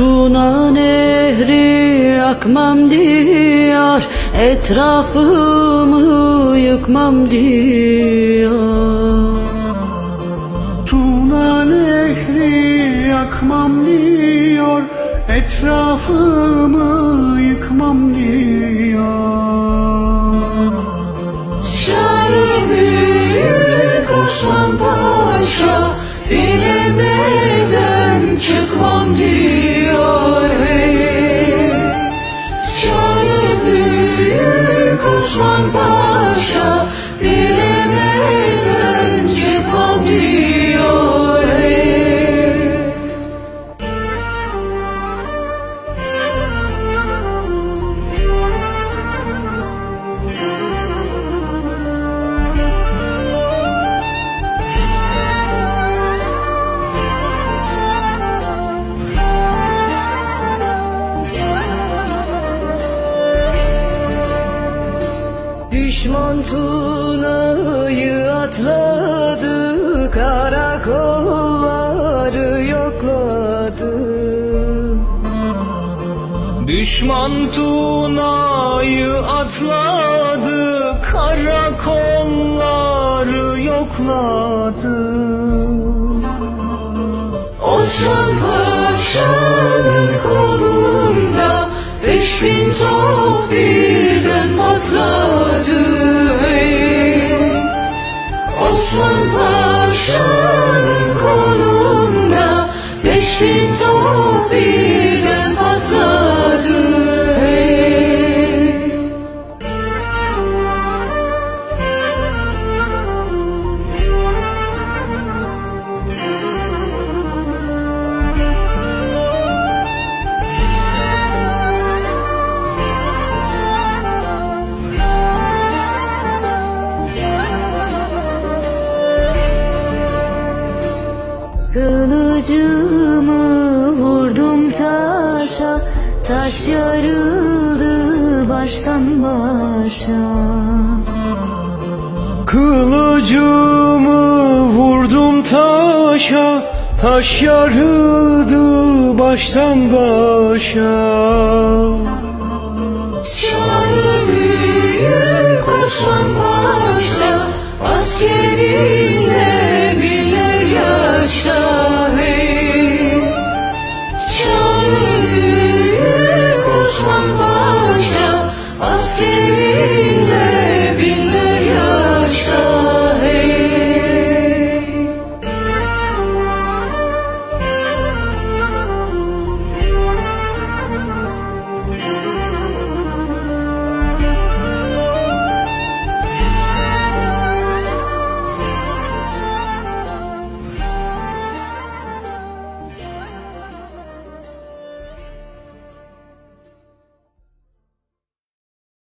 Tuna nehri akmam diyor Etrafımı yıkmam diyor Tuna nehri yakmam diyor Etrafımı yıkmam diyor Şair büyük Osman Paşa Bilemeden çıkmam diyor büyük Osman Paşa Düşman Tuna'yı atladı Karakolları yokladı. Düşman Tuna'yı atladı Karakolları yokladı. Osman Paşa'nın kolunda Beş bin top birden patladı bin top birden patladı hey. Kılıcımı vurdum taşa Taş yarıldı baştan başa. Kılıcımı vurdum taşa Taş yarıldı baştan başa. Şair büyük Osman Büyük Osman Paşa askerinde